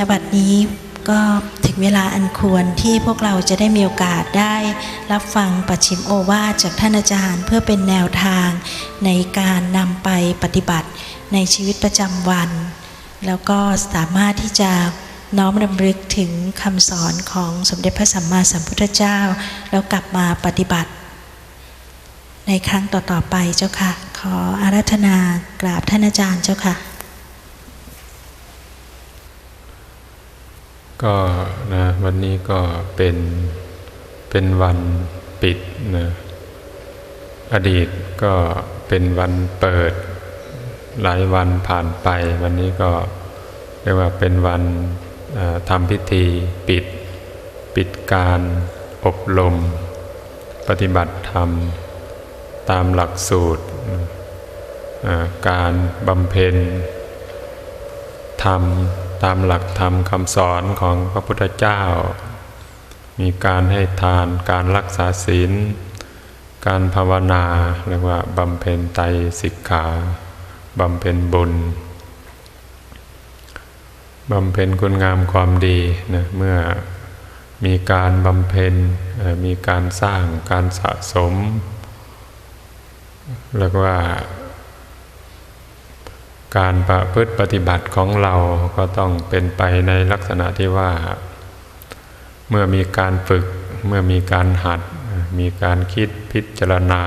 และบัดนี้ก็ถึงเวลาอันควรที่พวกเราจะได้มีโอกาสได้รับฟังปัจฉิมโอวาทจากท่านอาจารย์ เพื่อเป็นแนวทางในการนำไปปฏิบัติในชีวิตประจำวัน แล้วก็สามารถที่จะน้อมรำลึกถึงคำสอนของสมเด็จพระสัมมาสัมพุทธเจ้า แล้วกลับมาปฏิบัติ ในครั้งต่อๆไปเจ้าค่ะ ขออารัธนากราบท่านอาจารย์เจ้าค่ะ ก็นะวันนี้ก็เป็นเป็นวันปิดนะอดีตก็เป็นวันเปิด หลายวันผ่านไป วันนี้ก็เรียกว่าเป็นวันทำพิธีปิด ปิดการอบรม ปฏิบัติธรรม ตามหลักสูตร การบำเพ็ญธรรม ตามหลักธรรมคำสอนของพระพุทธเจ้า มีการให้ทานการรักษาศีล การภาวนาเรียกว่าบำเพ็ญไตสิกขาบำเพ็ญบุญบำเพ็ญคุณงามความดีนะเมื่อมีการบำเพ็ญมีการสร้างการสะสมเรียกว่า การประพฤติปฏิบัติของเราก็ต้องเป็นไปในลักษณะที่ว่า เมื่อมีการฝึก เมื่อมีการหัด มีการคิดพิจารณา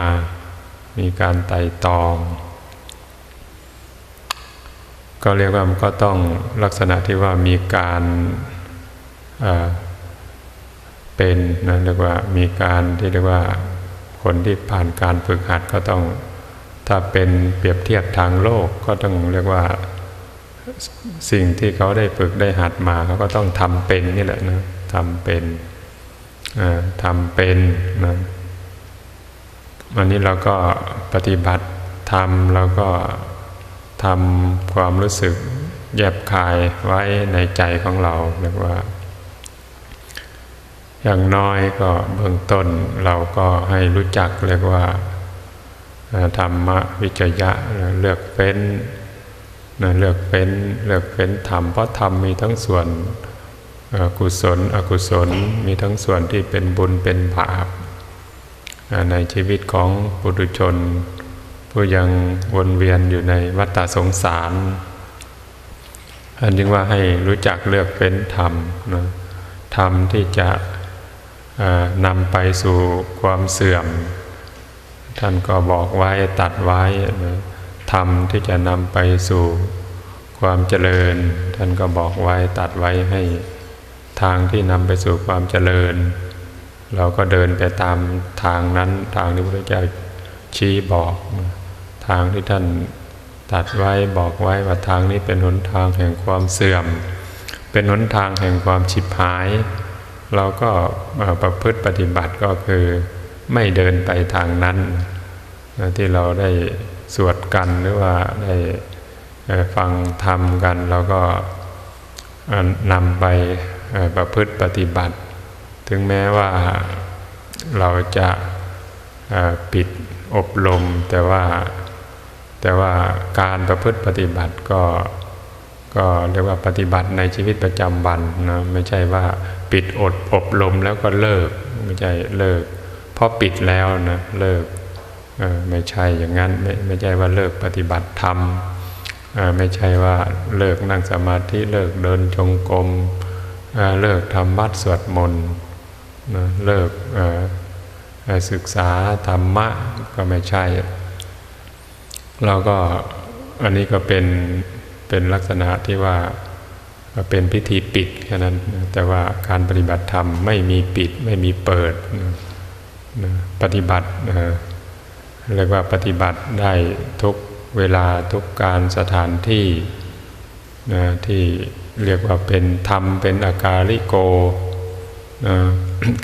มีการไต่ตอง ก็เรียกว่ามันก็ต้องลักษณะที่ว่ามีการเเป็นนะเรียกว่ามีการที่เรียกว่าคนที่ผ่านการฝึกหัดก็ต้อง ถ้าเป็นเปรียบเทียบทางโลกก็ต้องเรียกว่าสิ่งที่เขาได้ฝึกได้หัดมาเขาก็ต้องทำเป็นนี่แหละนะทำเป็นทำเป็นนะวันนี้เราก็ปฏิบัติทำแล้วก็ทำความรู้สึกแยบคายไว้ในใจของเราเรียกว่า อย่างน้อยก็เบื้องต้นเราก็ให้รู้จักเรียกว่า ธรรมวิจยะเลือกเฟ้นเลือกเฟ้นเลือกเฟ้นธรรมเพราะธรรมมีทั้งส่วนกุศล อกุศลมีทั้งส่วนที่เป็นบุญเป็นบาปในชีวิตของปุถุชน ผู้ยังวนเวียนอยู่ในวัฏสงสารอันจึงว่าให้รู้จักเลือกเฟ้นธรรมนะธรรมที่จะนำไปสู่ความเสื่อม ท่านก็บอกไว้ตัดไว้นะธรรมที่จะนำไปสู่ความเจริญ ท่านก็บอกไว้ตัดไว้ให้ทางที่นำไปสู่ความเจริญ เราก็เดินไปตามทางนั้นทางที่พระเจ้าชี้บอก ทางที่ท่านตัดไว้บอกไว้ว่าทางนี้เป็นหนทางแห่งความเสื่อม เป็นหนทางแห่งความฉิบหาย เราก็ประพฤติปฏิบัติก็คือ ไม่เดินไปทางนั้นที่เราได้สวดกันหรือว่าได้ฟังธรรมกันเราก็นำไปประพฤติปฏิบัติ ถึงแม้ว่าเราจะปิดอบรมแต่ว่าแต่ว่าการประพฤติปฏิบัติก็ก็เรียกว่าปฏิบัติในชีวิตประจำวันนะไม่ใช่ว่าปิดอดอบรมแล้วก็เลิกไม่ใช่เลิก พราะปิดแล้วนะเลิกไม่ใช่อย่างนั้นไม่ไม่ใช่ว่าเลิกปฏิบัติธรรมไม่ใช่ว่าเลิกนั่งสมาธิเลิกเดินจงกรมเลิกทำวัดสวดมนต์เลิกศึกษาธรรมะก็ไม่ใช่เราก็อันนี้ก็เป็นเป็นลักษณะที่ว่าเป็นพิธีปิดแค่นั้นแต่ว่าการปฏิบัติธรรมไม่มีปิดไม่มีเปิดนะ ปฏิบัติเรียกว่าปฏิบัติได้ทุกเวลาทุกการสถานที่ที่เรียกว่าเป็นธรรมเป็นอาการิโก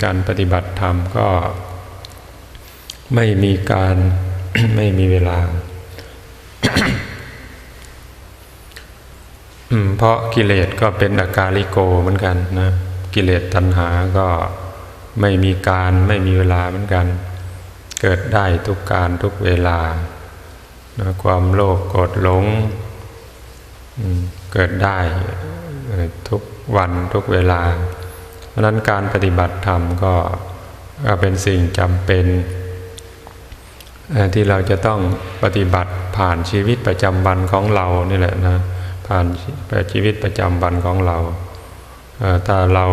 การปฏิบัติธรรมก็ไม่มีการไม่มีเวลา เพราะกิเลสก็เป็นอาการลิโกเหมือนกันนะ กิเลสตัณหาก็ ไม่มีการไม่มีเวลาเหมือนกัน เกิดได้ทุกการทุกเวลา ความโลภโกรธหลงเกิดได้ทุกวันทุกเวลา เพราะนั้นการปฏิบัติธรรมก็เป็นสิ่งจำเป็นที่เราจะต้องปฏิบัติผ่านชีวิตประจำวันของเรานี่แหละนะผ่านชีวิตประจำวันของเราถ้าเรา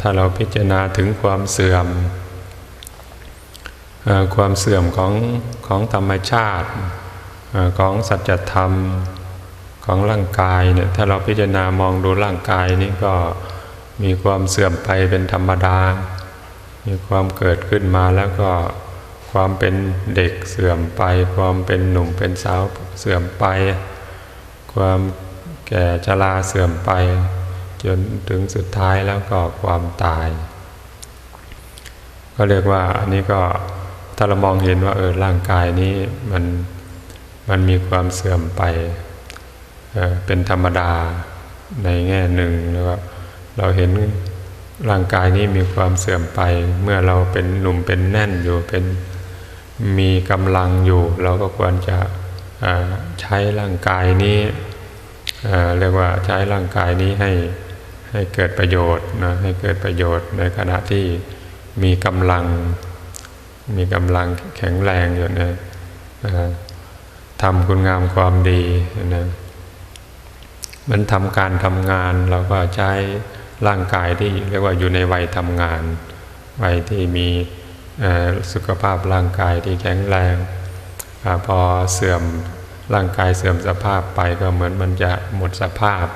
ถ้าเราพิจารณาถึงความเสื่อมอความเสื่อมของของธรรมชาติอของสัจธรรมของร่างกายเนี่ยถ้าเราพิจารณามองดูร่างกายนี่ก็มีความเสื่อมไปเป็นธรรมดา มีความเกิดขึ้นมาแล้วก็ความเป็นเด็กเสื่อมไป ความเป็นหนุ่มเป็นสาวเสื่อมไป ความแก่ชราเสื่อมไป จนถึงสุดท้ายแล้วก็ความตาย ก็เรียกว่าอันนี้ก็ถ้าเรามองเห็นว่าเออร่างกายนี้มันมันมีความเสื่อมไปเออเป็นธรรมดาในแง่หนึ่งแล้วก็เราเห็นร่างกายนี้มีความเสื่อมไป เมื่อเราเป็นหนุ่มเป็นแน่นอยู่เป็นมีกำลังอยู่ เราก็ควรจะออใช้ร่างกายนี้เอ่อเรียกว่าใช้ร่างกายนี้ให้ ให้เกิดประโยชน์นะให้เกิดประโยชน์ในขณะที่มีกำลัง มีกำลังแข็งแรงอยู่นะทำคุณงามความดีนะมันทำการทำงานเราก็ใช้ร่างกายที่เรียกว่าอยู่ในวัยทำงาน วัยที่มีสุขภาพร่างกายที่แข็งแรงอพอเสื่อมร่างกายเสื่อมสภาพไปก็เหมือนมันจะหมดสภาพ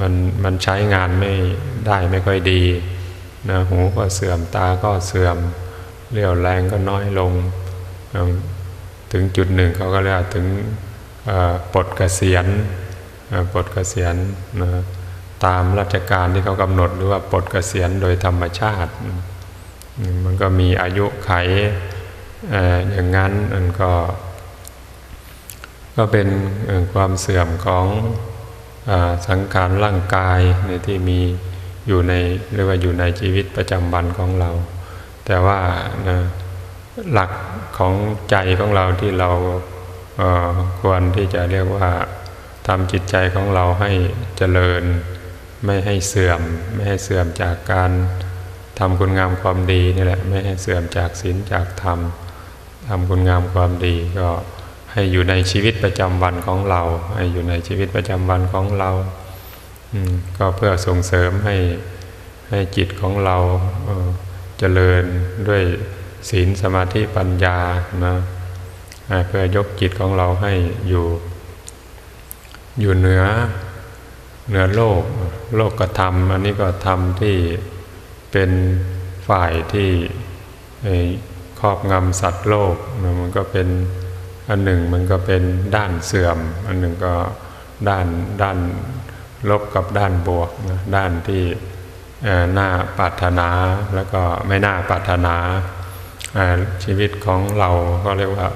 มันมันใช้งานไม่ได้ไม่ค่อยดีนะหูก็เสื่อมตาก็เสื่อมเรี่ยวแรงก็น้อยลง ถึงจุดหนึ่งเขาก็เรียกถึงปลดเกษียณปลดเกษียณนะตามราชการที่เขากำหนดหรือว่าปลดเกษียณโดยธรรมชาติ มันก็มีอายุไขออย่างนั้นมันก็ ก็เป็นความเสื่อมของ สังขารร่างกายในที่มีอยู่ในเรียกว่าอยู่ในชีวิตประจำวันของเรา แต่ว่านะหลักของใจของเราที่เราเควรที่จะเรียกว่าทำจิตใจของเราให้เจริญ ไม่ให้เสื่อม ไม่ให้เสื่อมจากการทำคุณงามความดีนี่แหละไม่ให้เสื่อมจากศีลจากธรรมทำคุณงามความดีก็ ให้อยู่ในชีวิตประจำวันของเรา ให้อยู่ในชีวิตประจำวันของเราก็เพื่อส่งเสริมให้ให้จิตของเราเเจริญด้วยศีลสมาธิปัญญานะเพื่อยกจิตของเราให้อยู่ อยู่เหนือเหนือโลก โลกกระทำอันนี้ก็ทำที่เป็นฝ่ายที่เอ่อครอบงำสัตว์โลกนะมันก็เป็น อันหนึ่งมันก็เป็นด้านเสื่อม อันหนึ่งก็ด้านด้านลบกับด้านบวกนะด้านที่น่าปรารถนาแล้วก็ไม่น่าปรารถนาชีวิตของเราก็เรียกว่า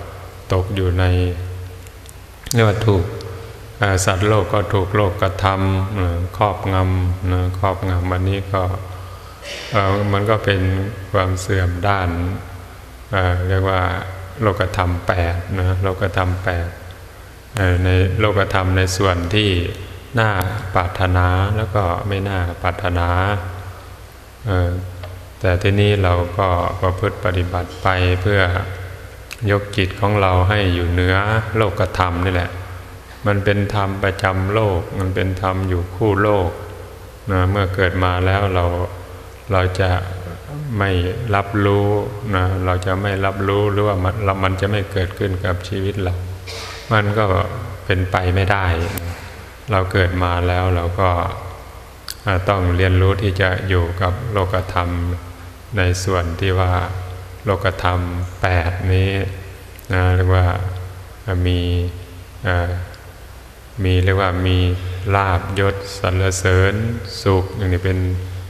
ตกอยู่ในเรียกว่าถูกสัตว์โลกก็ถูกโลกกระทำครอบงำนะครอบงำอันนี้ก็มันก็เป็นความเสื่อมด้านเรียกว่า โลกธรรมแปดนะโลกธรรมแปดในโลกธรรมในส่วนที่น่าปรารถนาแล้วก็ไม่น่าปรารถนาแต่ที่นี้เราก็ประพฤติปฏิบัติไปเพื่อยกจิตของเราให้อยู่เหนือโลกธรรมนี่แหละ มันเป็นธรรมประจำโลก มันเป็นธรรมอยู่คู่โลกนะเมื่อเกิดมาแล้วเราเราจะ ไม่รับรู้นะเราจะไม่รับรู้หรือว่ามันมันจะไม่เกิดขึ้นกับชีวิตเรา มันก็เป็นไปไม่ได้ เราเกิดมาแล้วเราก็ต้องเรียนรู้ที่จะอยู่กับโลกธรรมในส่วนที่ว่าโลกธรรมแปดนี้นะเรียกว่ามีมีเรียกว่ามีลาบยศสรรเสริญสุขอย่างนี้เป็น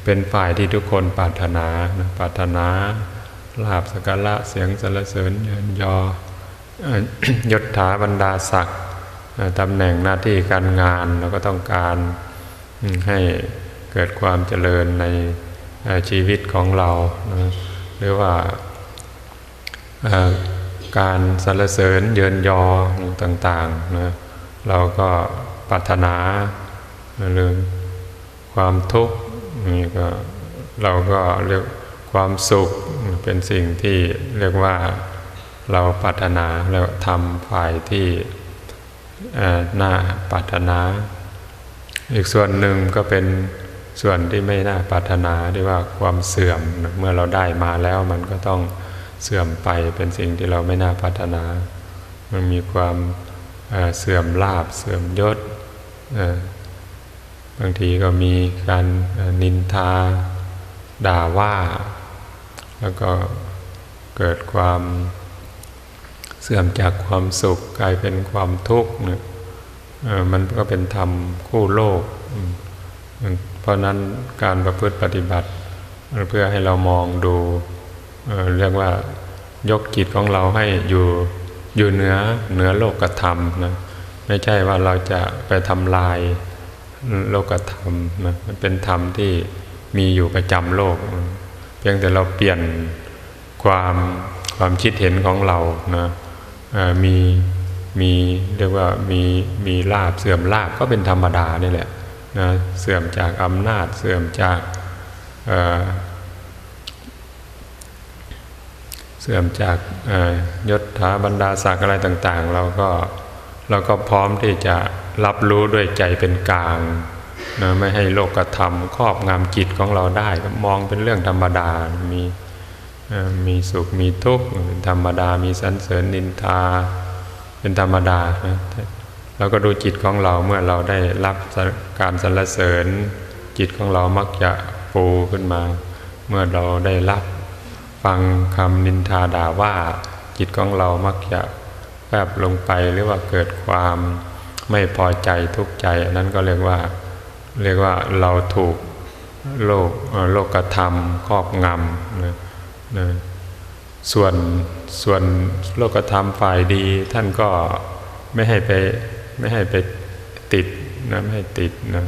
เป็นฝ่ายที่ทุกคนปรารถนานะปรารถนาลาบสกการะเสียงสรรเสริญเยินยอยศถาบรรดาศักดิ์ตำแหน่งหน้าที่การงานเราก็ต้องการให้เกิดความเจริญในชีวิตของเรานะหรือว่าการสรรเสริญเยินยอต่างๆนะเราก็ปรารถนาเรื่องความทุกข์ นี่ก็เราก็เรียกความสุขเป็นสิ่งที่เรียกว่าเราปรารถนาแล้วทำฝ่ายที่น่าปรารถนา อีกส่วนหนึ่งก็เป็นส่วนที่ไม่น่าปรารถนาที่ว่าความเสื่อมเมื่อเราได้มาแล้วมันก็ต้องเสื่อมไปเป็นสิ่งที่เราไม่น่าปรารถนา มันมีความเสื่อมลาบเสื่อมยศ บางทีก็มีการนินทาด่าว่า แล้วก็เกิดความเสื่อมจากความสุขกลายเป็นความทุกข์เนี่ยมันก็เป็นธรรมคู่โลก เพราะนั้นการประพฤติปฏิบัติ เพื่อให้เรามองดูเเรียกว่ายกจิตของเราให้อยู่อยู่เหนือเหนือโลกธรรมนะไม่ใช่ว่าเราจะไปทำลาย โลกธรรมนะมันเป็นธรรมที่มีอยู่ประจำโลก เพียงแต่เราเปลี่ยนความความคิดเห็นของเรานะมีมีเรียกว่ามีมีลาบเสื่อมลาบก็เป็นธรรมดานี่แหละนะเสื่อมจากอำนาจเสื่อมจากเเสื่อมจากยศถาบรรดาศักดิ์อะไรต่าง ๆ เราก็เราก็พร้อมที่จะ รับรู้ด้วยใจเป็นกลางนะไม่ให้โลกธรรมครอบงำจิตของเราได้ก็มองเป็นเรื่องธรรมดา มีมีสุขมีทุกข์เป็นธรรมดา มีสรรเสริญนินทา เป็นธรรมดานะเราก็ดูจิตของเราเมื่อเราได้รับการสรรเสริญ จิตของเรามักจะฟูขึ้นมา เมื่อเราได้รับฟังคำนินทาด่าว่า จิตของเรามักจะแวบลงไปหรือว่าเกิดความ ไม่พอใจทุกข์ใจนั้นก็เรียกว่าเรียกว่าเราถูกโลกโลกธรรมครอบงำนะนะส่วนส่วนโลกธรรมฝ่ายดีท่านก็ไม่ให้ไปไม่ให้ไปติดนะไม่ให้ติดนะ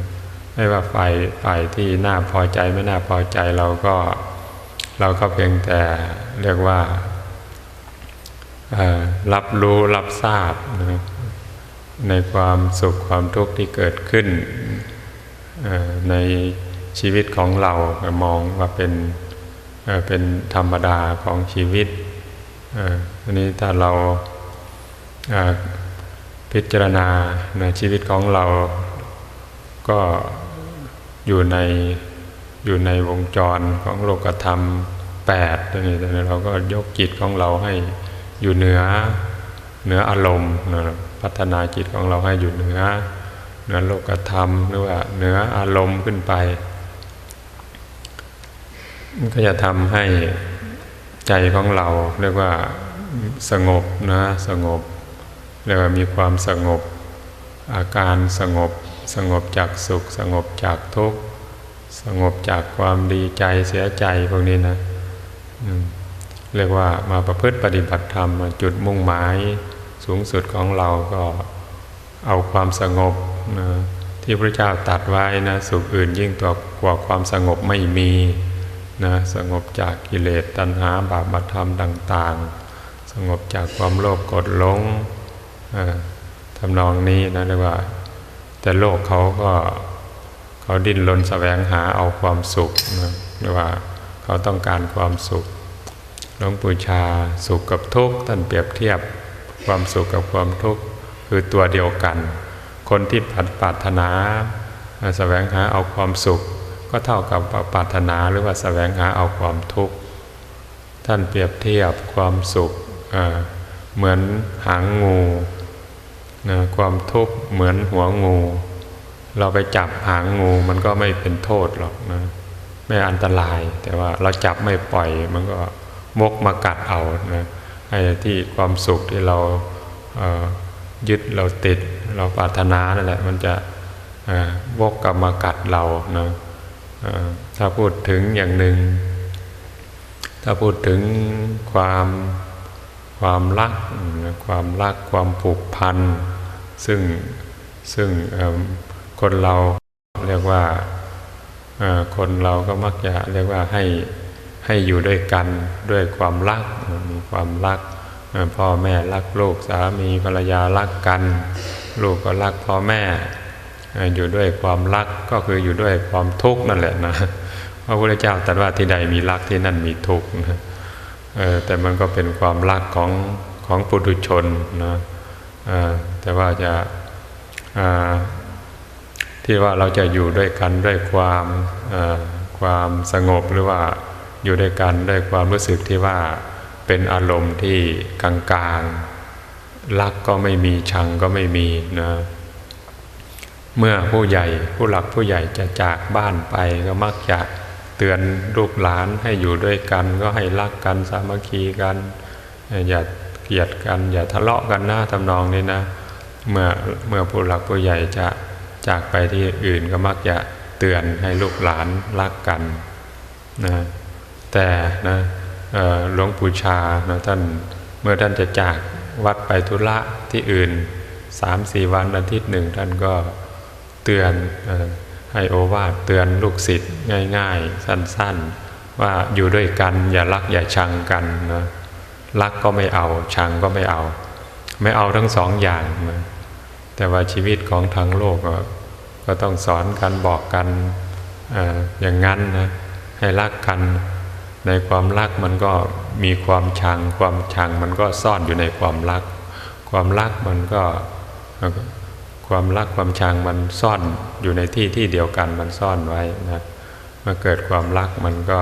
ไม่ว่าฝ่ายฝ่ายที่น่าพอใจไม่น่าพอใจเราก็เราก็เพียงแต่เรียกว่ารับรู้รับทราบนะ ในความสุขความทุกข์ที่เกิดขึ้นในชีวิตของเรามองว่าเป็นเป็นธรรมดาของชีวิตอันนี้ถ้าเราพิจารณาในชีวิตของเราก็อยู่ในอยู่ในวงจรของโลกธรรมแปดตัวนี้ตัวนี้เราก็ยกจิตของเราให้อยู่เหนือเหนืออารมณ์นะ พัฒนาจิตของเราให้อยู่เหนือเหนือโลกธรรมหรือว่าเหนืออารมณ์ขึ้นไป มันก็จะทำให้ใจของเราเรียกว่าสงบนะสงบเรียกว่ามีความสงบ อาการสงบ สงบจากสุข สงบจากทุกข์สงบจากความดีใจเสียใจพวกนี้นะเรียกว่ามาประพฤติปฏิบัติธรรมจุดมุ่งหมาย สูงสุดของเราก็เอาความสงบนะที่พระเจ้าตัดไว้นะสุขอื่นยิ่งตัวกว่าความสงบไม่มีนะสงบจากกิเลสตัณหาบาปธรรมต่าง ๆ สงบจากความโลภกดลงทำนองนี้นะเรียกว่า แต่โลกเขาก็เขาดิ้นรนแสวงหาเอาความสุขนะหรือว่าเขาต้องการความสุขหลวงปู่ชาสุขกับทุกข์ท่านเปรียบเทียบ ความสุขกับความทุกข์คือตัวเดียวกัน คนที่ปรารถนาแสวงหาเอาความสุข ก็เท่ากับปรารถนาหรือว่าแสวงหาเอาความทุกข์ท่านเปรียบเทียบความสุขเเหมือนหางงูนะความทุกข์เหมือนหัวงู เราไปจับหางงูมันก็ไม่เป็นโทษหรอกนะไม่อันตราย แต่ว่าเราจับไม่ปล่อยมันก็มกมากัดเอานะ ไอ้ที่ความสุขที่เราเยึดเราติด เราปรารถนานั่นแหละ มันจะวกกลับมากัดเรานะเอ่อถ้าพูดถึงอย่างหนึ่ง ถ้าพูดถึงความความรัก ความรักความผูกพัน ซึ่งซึ่งคนเราเรียกว่าคนเราก็มักจะเรียกว่าให้ ให้อยู่ด้วยกันด้วยความรักมีความรัก พ่อแม่รักลูกสามีภรรยารักกัน ลูกก็รักพ่อแม่อยู่ด้วยความรักก็คืออยู่ด้วยความทุกข์นั่นแหละนะพระพุทธเจ้าตรัสว่าที่ใดมีรักที่นั่นมีทุกข์นะแต่มันก็เป็นความรักของของปุถุชนนะแต่ว่าจะที่ว่าเราจะอยู่ด้วยกันด้วยความความสงบหรือว่า อยู่ด้วยกันด้วยความรู้สึกที่ว่าเป็นอารมณ์ที่กลางๆรักก็ไม่มีชังก็ไม่มีนะเมื่อผู้ใหญ่ผู้หลักผู้ใหญ่จะจากบ้านไปก็มักจะเตือนลูกหลานให้อยู่ด้วยกัน ก็ให้รักกันสามัคคีกันอย่าเกลียดกันอย่าทะเลาะกันหนะทำนองนี้นะ เมื่อเมื่อผู้หลักผู้ใหญ่จะจากไปที่อื่นก็มักจะเตือนให้ลูกหลานรักกันนะ แต่นะหลวงปู่ชานะท่านเมื่อท่านจะจากวัดไปธุระที่อื่นสามสี่วันอาทิตย์หนึ่งท่านก็เตือนอให้โอวาทเตือนลูกศิษย์ง่าย ๆ สั้นๆ ว่าอยู่ด้วยกันอย่ารักอย่าชังกันนะรักก็ไม่เอาชังก็ไม่เอา ไม่เอาทั้งสองอย่างนะแต่ว่าชีวิตของทางโลกก็ต้องสอนกันบอกกันออย่างนั้นนะให้รักกัน ในความรักมันก็มีความชัง ความชังมันก็ซ่อนอยู่ในความรัก ความรักมันก็ความรักความชังมันซ่อนอยู่ในที่ที่เดียวกันมันซ่อนไว้นะเมื่อเกิดความรักมันก็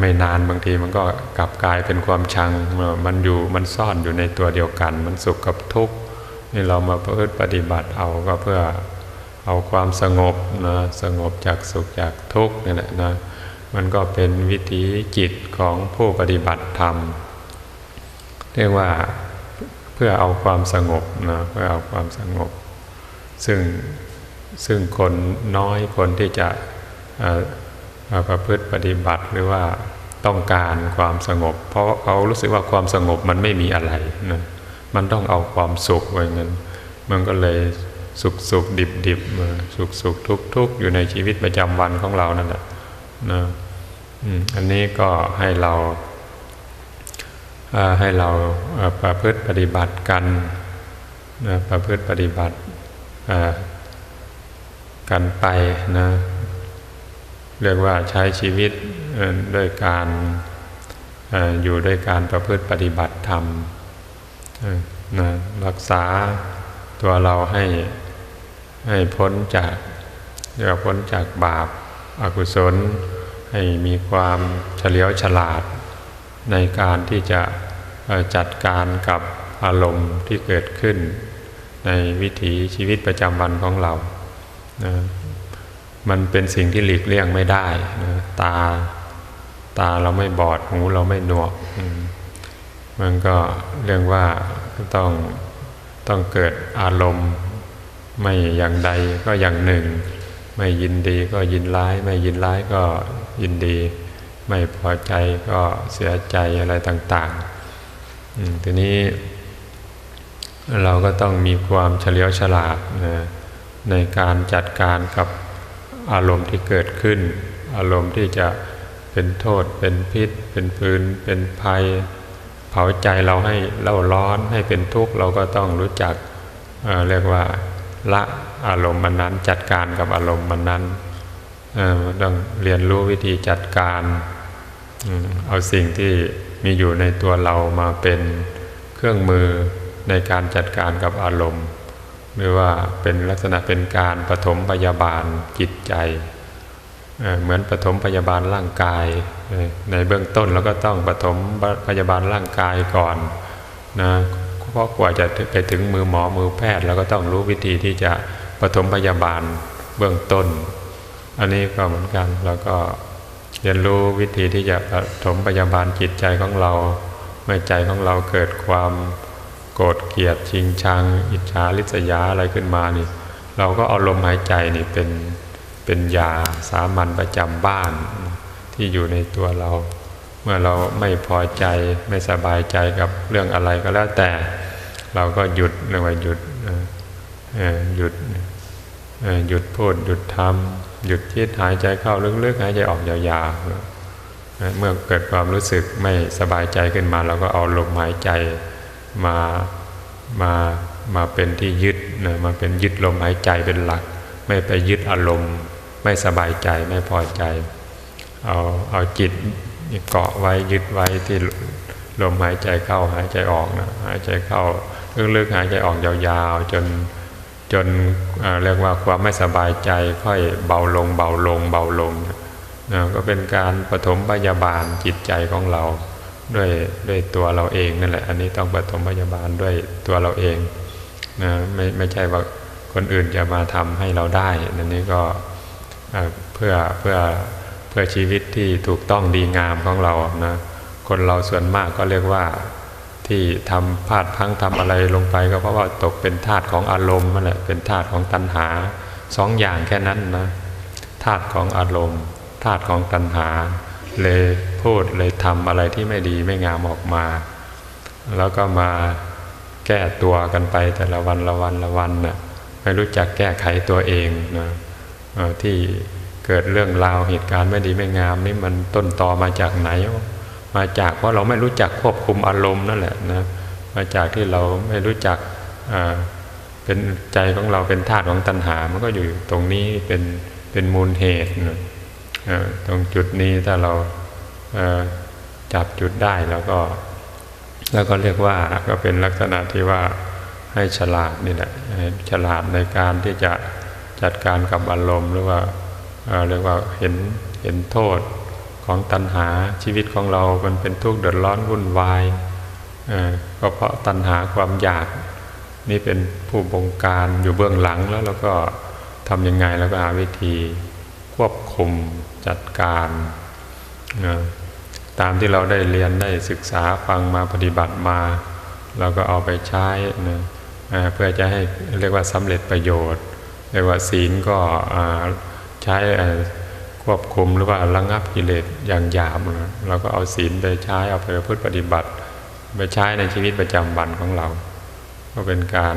ไม่นานบางทีมันก็กลับกลายเป็นความชังมันอยู่มันซ่อนอยู่ในตัวเดียวกัน มันสุขกับทุกข์นี่เรามาพฤติปฏิบัติเอาก็เพื่อเอาความสงบนะสงบจากสุขจากทุกข์นี่แหละนะ มันก็เป็นวิถีจิตของผู้ปฏิบัติธรรม เรียกว่าเพื่อเอาความสงบนะเพื่อเอาความสงบ ซึ่งซึ่งคนน้อยคนที่จะประพฤติปฏิบัติหรือว่าต้องการความสงบ เพราะเขารู้สึกว่าความสงบมันไม่มีอะไรนะมันต้องเอาความสุขไว้เงินมันก็เลยสุขสุขดิบดิบสุขสุขทุกทุกอยู่ในชีวิตประจำวันของเรานั่นแหละ นะอันนี้ก็ให้เราให้เราประพฤติปฏิบัติกันนะประพฤติปฏิบัติกันไปนะเรียกว่าใช้ชีวิตด้วยการออยู่ด้วยการประพฤติปฏิบัติธรรมนะรักษาตัวเราให้ให้พ้นจากเรียกว่าพ้นจากบาป อกุศล ให้มีความเฉลียวฉลาด ในการที่จะจัดการกับอารมณ์ที่เกิดขึ้น ในวิถีชีวิตประจำวันของเรานะมันเป็นสิ่งที่หลีกเลี่ยงไม่ได้นะตาตาเราไม่บอดหูเราไม่หนวก มันก็เรียกว่าต้องต้องเกิดอารมณ์ ไม่อย่างใดก็อย่างหนึ่ง ไม่ยินดีก็ยินร้าย ไม่ยินร้ายก็ยินดี ไม่พอใจก็เสียใจอะไรต่างๆทีนี้ เราก็ต้องมีความเฉลียวฉลาดนะในการจัดการกับอารมณ์ที่เกิดขึ้น อารมณ์ที่จะเป็นโทษ เป็นพิษ เป็นฟืนเป็นภัย เผาใจเราให้เล่าร้อนให้เป็นทุกข์เราก็ต้องรู้จักเเรียกว่า ละอารมณ์มันนั้น จัดการกับอารมณ์มันนั้นต้องเรียนรู้วิธีจัดการเอาสิ่งที่มีอยู่ในตัวเรามาเป็นเครื่องมือในการจัดการกับอารมณ์ หรือว่าเป็นลักษณะเป็นการปฐมพยาบาลจิตใจเหมือนปฐมพยาบาลร่างกาย ในเบื้องต้นเราก็ต้องปฐมพยาบาลร่างกายก่อนนะ เพราะกว่าจะไปถึงมือหมอมือแพทย์เราก็ต้องรู้วิธีที่จะปฐมพยาบาลเบื้องต้น อันนี้ก็เหมือนกันเราก็เรียนรู้วิธีที่จะปฐมพยาบาลจิตใจของเราไม่ใจของเราเกิดความโกรธเกลียดชิงชัง อิจฉาริษยาอะไรขึ้นมานี่ เราก็เอาลมหายใจนี่เป็นเป็นยาสามัญประจำบ้านที่อยู่ในตัวเรา เมื่อเราไม่พอใจไม่สบายใจกับเรื่องอะไรก็แล้วแต่ เราก็หยุดเรียกว่าหยุดหยุดหยุดพูดหยุดทำหยุดคิดหายใจเข้าลึกๆหายใจออกยาวๆเอ่อเมื่อเกิดความรู้สึกไม่สบายใจขึ้นมา เราก็เอาลมหายใจมามามาเป็นที่ยึดนะมาเป็นยึดลมหายใจเป็นหลัก ไม่ไปยึดอารมณ์ ไม่สบายใจไม่พอใจ เอาเอาจิตเกาะไว้ยึดไว้ที่ลมหายใจเข้าหายใจออกนะหายใจเข้า ลึกๆหายใจออกยาวๆ จนจนเรียกว่าความไม่สบายใจค่อยเบาลงเบาลงเบาลงนะก็เป็นการปฐมพยาบาลจิตใจของเราด้วยด้วยตัวเราเองนั่นแหละ อันนี้ต้องปฐมพยาบาลด้วยตัวเราเองนะไม่ไม่ใช่ว่าคนอื่นจะมาทำให้เราได้นั่นนี้ก็เอ่อเพื่อเพื่อเพื่อชีวิตที่ถูกต้องดีงามของเรานะคนเราส่วนมากก็เรียกว่า ที่ทำพลาดพังทำอะไรลงไป ก็เพราะว่าตกเป็นทาสของอารมณ์นั่นแหละเป็นทาสของตัณหาสองอย่างแค่นั้นนะทาสของอารมณ์ทาสของตัณหา เลยพูดเลยทำอะไรที่ไม่ดีไม่งามออกมา แล้วก็มาแก้ตัวกันไปแต่ละวันละวันละวันนะ่ะไม่รู้จักแก้ไขตัวเองนะที่เกิดเรื่องราวเหตุการณ์ไม่ดีไม่งามนี่มันต้นตอมาจากไหน มาจากเพราะเราไม่รู้จักควบคุมอารมณ์นั่นแหละนะมาจากที่เราไม่รู้จักเป็นใจของเราเป็นธาตุของตัณหา มันก็อยู่ตรงนี้เป็นเป็นมูลเหตุนะตรงจุดนี้ถ้าเราจับจุดได้แล้วก็ แล้วก็เรียกว่าก็เป็นลักษณะที่ว่าให้ฉลาดนี่แหละฉลาดในการที่จะจัดการกับอารมณ์หรือว่าเรียกว่าเห็นเห็นโทษ ของตัณหาชีวิตของเรามันเป็นทุกข์เดือดร้อนวุ่นวายเอ่อก็เพราะตัณหาความอยาก นี่เป็นผู้บงการอยู่เบื้องหลังแล้วเราก็ทำยังไงแล้วก็หาวิธีควบคุมจัดการตามที่เราได้เรียนได้ศึกษาฟังมาปฏิบัติมา เราก็เอาไปใช้นะเพื่อจะให้เรียกว่าสำเร็จประโยชน์ เรียกว่าศีลก็ใช้ ควบคุมหรือว่าระงับกิเลสอย่างหยาบนะเราก็เอาศีลไปใช้เอาไปพฤติปฏิบัติ ไปใช้ในชีวิตประจำวันของเรา ก็เป็นการ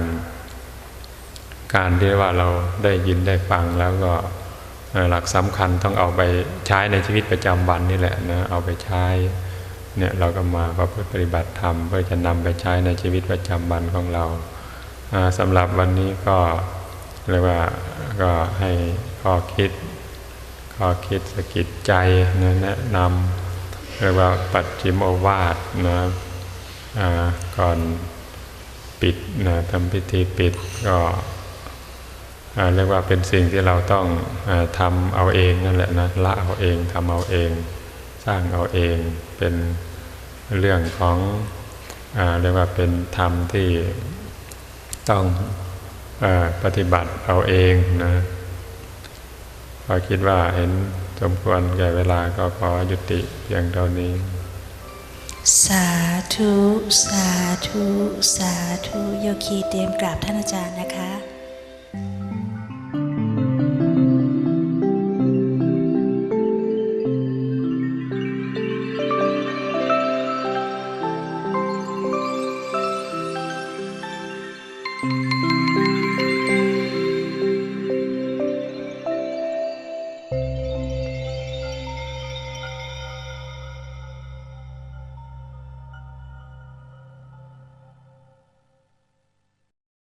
การที่ว่าเราได้ยินได้ฟังแล้วก็หลักสำคัญต้องเอาไปใช้ในชีวิตประจำวันนี่แหละนะเอาไปใช้เนี่ยเราก็มาประพฤติปฏิบัติธรรมเพื่อจะนำไปใช้ในชีวิตประจำวันของเราอ่าสำหรับวันนี้ก็เรียกว่าก็ให้ข้อคิด ข้อคิดสะกิดใจนะแนะนำเรียกว่าปัจฉิมโอวาทนะก่อนปิดนะทำพิธีปิดก็เรียกว่าเป็นสิ่งที่เราต้องอทำเอาเองนั่นแหละนะละเอาเองทำเอาเอง สร้างเอาเองเป็นเรื่องของอเรียกว่าเป็นธรรมที่ต้องอปฏิบัติเอาเองนะ พอคิดว่าเห็นสมควรแก่เวลาก็ขอยุติเพียงเท่านี้ สาธุ สาธุ สาธุโยคีเตรียมกราบท่านอาจารย์นะคะ